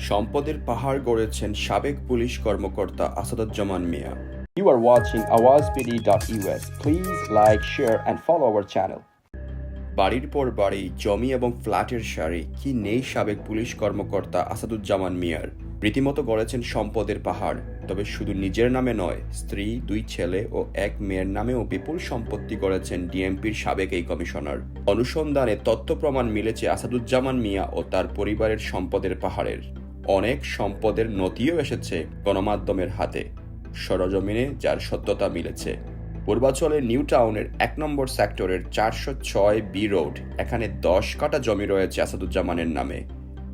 সম্পদের পাহাড় গড়েছেন সাবেক পুলিশ কর্মকর্তা আসাদুজ্জামান মিয়া You are watching awazpd.us. Please like, share, and follow our channel. বাড়ির পর বাড়ি জমি এবং ফ্ল্যাটের সারি কি নেই সাবেক পুলিশ কর্মকর্তা আসাদুজ্জামান মিয়ার রীতিমতো গড়েছেন সম্পদের পাহাড় তবে শুধু নিজের নামে নয় স্ত্রী দুই ছেলে ও এক মেয়ের নামেও বিপুল সম্পত্তি গড়েছেন ডিএমপির সাবেক এই কমিশনার অনুসন্ধানে তথ্য প্রমাণ মিলেছে আসাদুজ্জামান মিয়া ও তার পরিবারের সম্পদের পাহাড়ের অনেক সম্পদের নথিও এসেছে গণমাধ্যমের হাতে, সরজমিনে যার সত্যতা মিলেছে। পূর্বাঞ্চলের নিউ টাউনের এক নম্বর সেক্টরের চারশো ছয় বি রোড, এখানে দশ কাটা জমি রয়েছে আসাদুজ্জামানের নামে।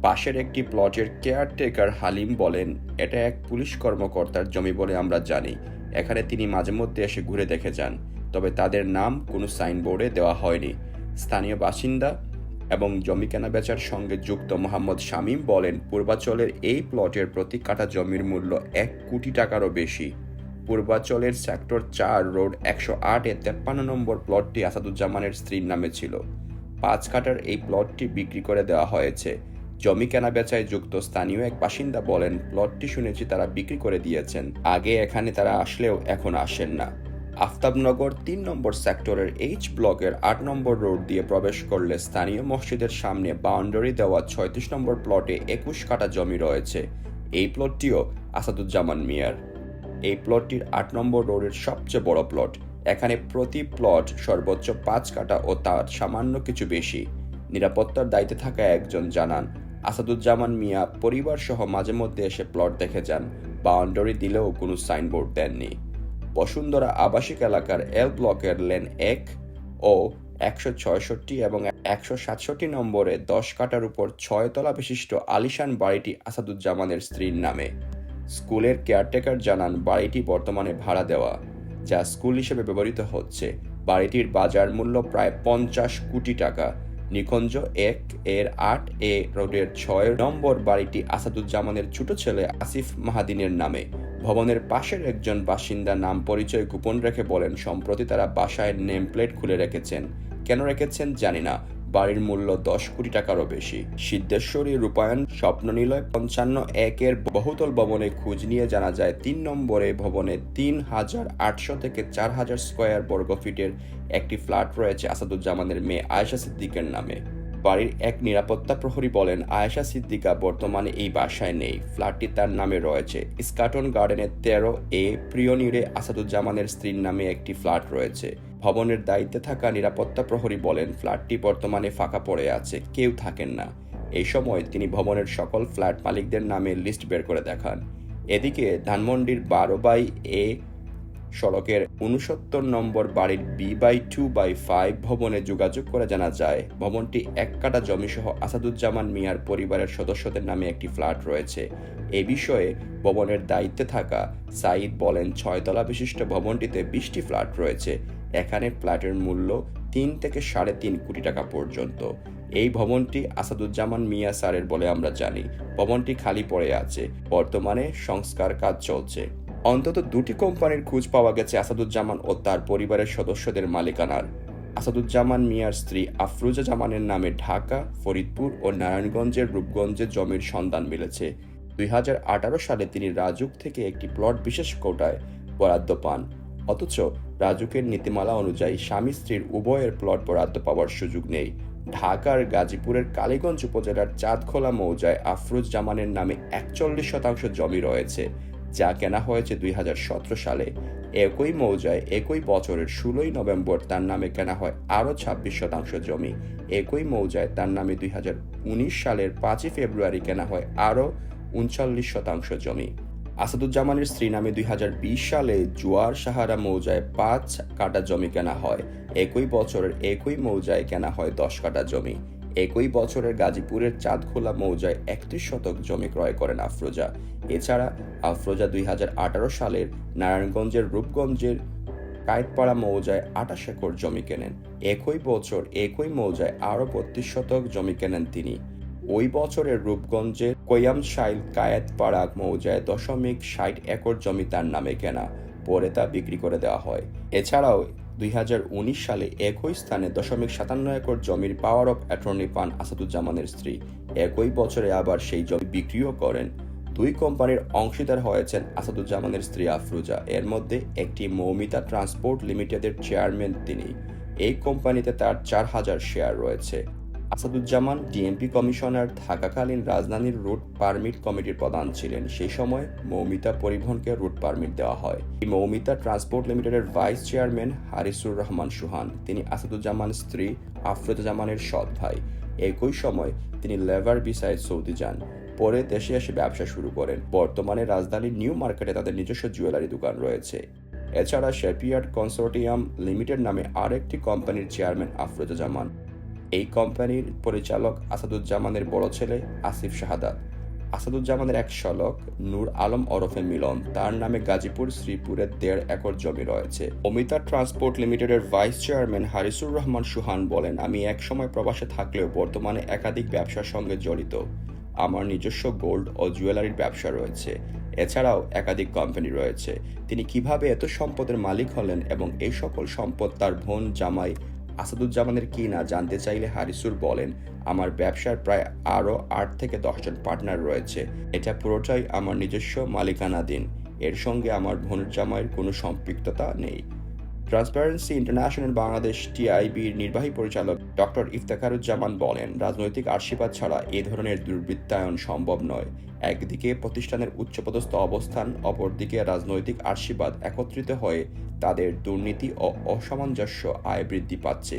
পাশের একটি প্লটের কেয়ারটেকার হালিম বলেন, এটা এক পুলিশ কর্মকর্তার জমি বলে আমরা জানি। এখানে তিনি মাঝে মধ্যে এসে ঘুরে দেখে যান, তবে তাদের নাম কোনো সাইনবোর্ডে দেওয়া হয়নি। স্থানীয় বাসিন্দা এবং জমি কেনা বেচার সঙ্গে যুক্ত মোহাম্মদ শামীম বলেন পূর্বাঞ্চলের এই প্লটের প্রতি কাটা জমির মূল্য এক কোটি টাকারও বেশি। পূর্বাঞ্চলের সেক্টর চার রোড একশো আটে তেপ্পান্ন নম্বর প্লটটি আসাদুজ্জামানের স্ত্রীর নামে ছিল। পাঁচ কাটার এই প্লটটি বিক্রি করে দেওয়া হয়েছে। জমি কেনা বেচায় যুক্ত স্থানীয় এক বাসিন্দা বলেন, প্লটটি শুনেছি তারা বিক্রি করে দিয়েছেন। আগে এখানে তারা আসলেও এখন আসেন না। আফতাবনগর তিন নম্বর সেক্টরের এইচ ব্লকের আট নম্বর রোড দিয়ে প্রবেশ করলে স্থানীয় মসজিদের সামনে বাউন্ডারি দেওয়া ছয়ত্রিশ নম্বর প্লটে একুশ কাটা জমি রয়েছে। এই প্লটটিও আসাদুজ্জামান মিয়ার। এই প্লটটির আট নম্বর রোডের সবচেয়ে বড় প্লট। এখানে প্রতি প্লট সর্বোচ্চ পাঁচ কাটা ও তার সামান্য কিছু বেশি। নিরাপত্তার দায়িত্বে থাকা একজন জানান, আসাদুজ্জামান মিয়া পরিবার সহ মাঝে মধ্যে এসে প্লট দেখে যান। বাউন্ডারি দিলেও কোনো সাইনবোর্ড দেননি। বসুন্ধরা আবাসিক এলাকার এল ব্লকের লেন এক ও একশো ছয়ষট্টি এবং একশো সাতষট্টি নম্বরে দশ কাটার উপর ছয়তলা বিশিষ্ট আলিশান বাড়িটি আসাদুজ্জামানের স্ত্রীর নামে। স্কুলের কেয়ারটেকার জানান, বাড়িটি বর্তমানে ভাড়া দেওয়া, যা স্কুল হিসেবে ব্যবহৃত হচ্ছে। বাড়িটির বাজার মূল্য প্রায় পঞ্চাশ কোটি টাকা। নিকুঞ্জ এক এর আট এ রোডের ছয় নম্বর বাড়িটি আসাদুজ্জামানের ছোট ছেলে আসিফ মাহাদিনের নামে। ভবনের পাশের একজন বাসিন্দা নাম পরিচয় গোপন রেখে বলেন, সম্প্রতি তারা বাসায় নেম প্লেট খুলে রেখেছেন। কেন রেখেছেন জানি না। বাড়ির মূল্য দশ কোটি টাকারও বেশি। সিদ্ধেশ্বরী রূপায়ণ স্বপ্ননিলয় পঞ্চান্ন একের বহুতল ভবনে খোঁজ নিয়ে জানা যায়, তিন নম্বরে ভবনে তিন হাজার আটশো থেকে চার হাজার স্কোয়ার বর্গ ফিটের একটি ফ্ল্যাট রয়েছে আসাদুজ্জামানের মেয়ে আয়েশা সিদ্দিকের নামে। বাড়ির এক নিরাপত্তা প্রহরী বলেন, আয়েশা সিদ্দিকা বর্তমানে এই বাসায় নেই। ফ্ল্যাটটি তার নামে রয়েছে। স্কাটন গার্ডেনের তেরো এ প্রিয়নিরে আসাদুজ্জামানের স্ত্রীর নামে একটি ফ্ল্যাট রয়েছে। ভবনের দায়িত্বে থাকা নিরাপত্তা প্রহরী বলেন, ফ্ল্যাটটি বর্তমানে ফাঁকা পড়ে আছে, কেউ থাকেন না। এই সময় তিনি ভবনের সকল ফ্ল্যাট মালিকদের নামে লিস্ট বের করে দেখান। এদিকে ধানমন্ডির বারো বাই এ সড়কের উনসত্তর নম্বর বাড়ির B by two by five ভবনে যোগাযোগ করে জানা যায়, ভবনটি এক কাটা জমিসহ আসাদুজ্জামান মিয়ার পরিবারের সদস্যদের নামে একটি ফ্ল্যাট রয়েছে। এ বিষয়ে ভবনের দায়িত্বে থাকা সাইদ বলেন, ছয়তলা বিশিষ্ট ভবনটিতে বিশটি ফ্ল্যাট রয়েছে। এখানে ফ্ল্যাটের মূল্য তিন থেকে সাড়ে তিন কোটি টাকা পর্যন্ত। এই ভবনটি আসাদুজ্জামান মিয়া স্যারের বলে আমরা জানি। ভবনটি খালি পড়ে আছে। বর্তমানে সংস্কার কাজ চলছে। অন্তত দুটি কোম্পানির খোঁজ পাওয়া গেছে আসাদুজ্জামান ও তার পরিবারের সদস্যদের মালিকানার। আসাদুজ্জামান মিয়ার স্ত্রী আফরুজা জামানের নামে ঢাকা, ফরিদপুর ও নারায়ণগঞ্জের রূপগঞ্জে জমির সন্ধান মিলেছে। দুই হাজার আঠারো সালে তিনি রাজুক থেকে একটি প্লট বিশেষ কোটায় বরাদ্দ পান। অথচ রাজুকের নীতিমালা অনুযায়ী স্বামী স্ত্রীর উভয়ের প্লট বরাদ্দ পাওয়ার সুযোগ নেই। ঢাকার গাজীপুরের কালীগঞ্জ উপজেলার চাঁদখোলা মৌজায় আফরুজ জামানের নামে একচল্লিশ শতাংশ জমি রয়েছে। যা কেনা হয়েছে দুই হাজার সতেরো সালে। একই মৌজায় একই বছরের ষোলোই নভেম্বর তার নামে কেনা হয় আরও ছাব্বিশ শতাংশ জমি। একই মৌজায় তার নামে দুই হাজার উনিশ সালের পাঁচই ফেব্রুয়ারি কেনা হয় আরও উনচল্লিশ শতাংশ জমি। আসাদুজ্জামানের স্ত্রী নামে দুই হাজার বিশ সালে জুয়ার সাহারা মৌজায় পাঁচ কাটা জমি কেনা হয়। একই বছরের একই মৌজায় কেনা হয় দশ কাটা জমি। একই বছরের গাজীপুরের চাঁদখোলা মৌজায় একত্রিশ শতক জমি ক্রয় করেন আফরোজা। এছাড়া আফরোজা দুই হাজার আঠারো সালের নারায়ণগঞ্জের রূপগঞ্জের কায়েতপাড়া মৌজায় আটাশ একর জমি কেনেন। একই বছর একই মৌজায় আরও বত্রিশ শতক জমি কেনেন তিনি। ওই বছরের রূপগঞ্জের কৈয়ামশাইল কায়েতপাড়া মৌজায় দশমিক ষাট একর জমি তার নামে কেনা, পরে তা বিক্রি করে দেওয়া হয়। এছাড়াও দুই হাজার উনিশ সালে একই স্থানে দশমিক সাতান্ন একর জমির পাওয়ার অফ অ্যাটর্নি পান আসাদুজ্জামানের স্ত্রী। একই বছরে আবার সেই জমি বিক্রিও করেন। দুই কোম্পানির অংশীদার হয়েছেন আসাদুজ্জামানের স্ত্রী আফরুজা। এর মধ্যে একটি মৌমিতা ট্রান্সপোর্ট লিমিটেডের চেয়ারম্যান তিনি। এই কোম্পানিতে তার চার হাজার শেয়ার রয়েছে। আসাদুজ্জামান ডিএমপি কমিশনার, থাকাকালীন রাজধানীর রুট পারমিট কমিটির প্রধান ছিলেন। সেই সময় মৌমিতা পরিবহনকে রুট পারমিট দেওয়া হয়। মৌমিতা ট্রান্সপোর্ট লিমিটেডের ভাইস চেয়ারম্যান হারিসুর রহমান সুহান, তিনি আসাদুজ্জামান স্ত্রী আফরোজামানের সৎ ভাই। একই সময় তিনি লেবার বিসায় সৌদি যান। পরে দেশে এসে ব্যবসা শুরু করেন। বর্তমানে রাজধানীর নিউ মার্কেটে তাদের নিজস্ব জুয়েলারি দোকান রয়েছে। এছাড়া শেপিয়ার্ড কনসোর্টিয়াম লিমিটেড নামে আরেকটি কোম্পানির চেয়ারম্যান আফরোজা জামান এই কোম্পানির পরিচালক আসাদুজ্জামানের বড় ছেলে আসিফ শাহাদাত। আসাদুজ্জামানের এক শলক নূর আলম ওরফে মিলন। তার নামে গাজীপুর শ্রীপুরের দেড় একর জমি রয়েছে। অমিতা ট্রান্সপোর্ট লিমিটেডের ভাইস চেয়ারম্যান হারিসুর রহমান সুহান বলেন, আমি এক সময় প্রবাসে থাকলেও বর্তমানে একাধিক ব্যবসার সঙ্গে জড়িত। আমার নিজস্ব গোল্ড ও জুয়েলারির ব্যবসা রয়েছে। এছাড়াও একাধিক কোম্পানি রয়েছে। তিনি কীভাবে এত সম্পদের মালিক হলেন এবং এই সকল সম্পদ তার বোন জামাই আসাদুজ্জামানের কি না জানতে চাইলে হারিসুর বলেন, আমার ব্যবসার প্রায় আরও আট থেকে দশজন পার্টনার রয়েছে। এটা পুরোটাই আমার নিজস্ব মালিকানাধীন। এর সঙ্গে আমার ভনুর জামাইয়ের কোনো সম্পৃক্ততা নেই। ট্রান্সপারেন্সি ইন্টারন্যাশনাল বাংলাদেশ টিআইবির নির্বাহী পরিচালক ডক্টর ইফতেখারুজ্জামান বলেন, রাজনৈতিক আশীর্বাদ ছাড়া এ ধরনের দুর্বৃত্তায়ন সম্ভব নয়। একদিকে প্রতিষ্ঠানের উচ্চপদস্থ অবস্থান, অপরদিকে রাজনৈতিক আশীর্বাদ একত্রিত হয়ে তাদের দুর্নীতি ও অসামঞ্জস্য আয় বৃদ্ধি পাচ্ছে।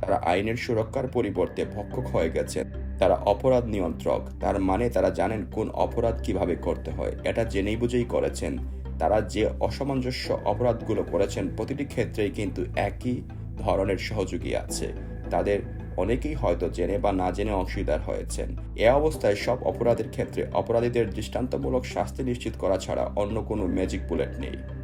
তারা আইনের সুরক্ষার পরিবর্তে ভক্ষক হয়ে গেছেন। তারা অপরাধ নিয়ন্ত্রক। তার মানে তারা জানেন কোন অপরাধ কীভাবে করতে হয়। এটা জেনেই বুঝেই করেছেন তারা যে অসামঞ্জস্য অপরাধগুলো করেছেন প্রতিটি ক্ষেত্রেই কিন্তু একই ধরনের সহযোগী আছে। তাদের অনেকেই হয়তো জেনে বা না জেনে অংশীদার হয়েছেন। এ অবস্থায় সব অপরাধের ক্ষেত্রে অপরাধীদের দৃষ্টান্তমূলক শাস্তি নিশ্চিত করা ছাড়া অন্য কোনো ম্যাজিক বুলেট নেই।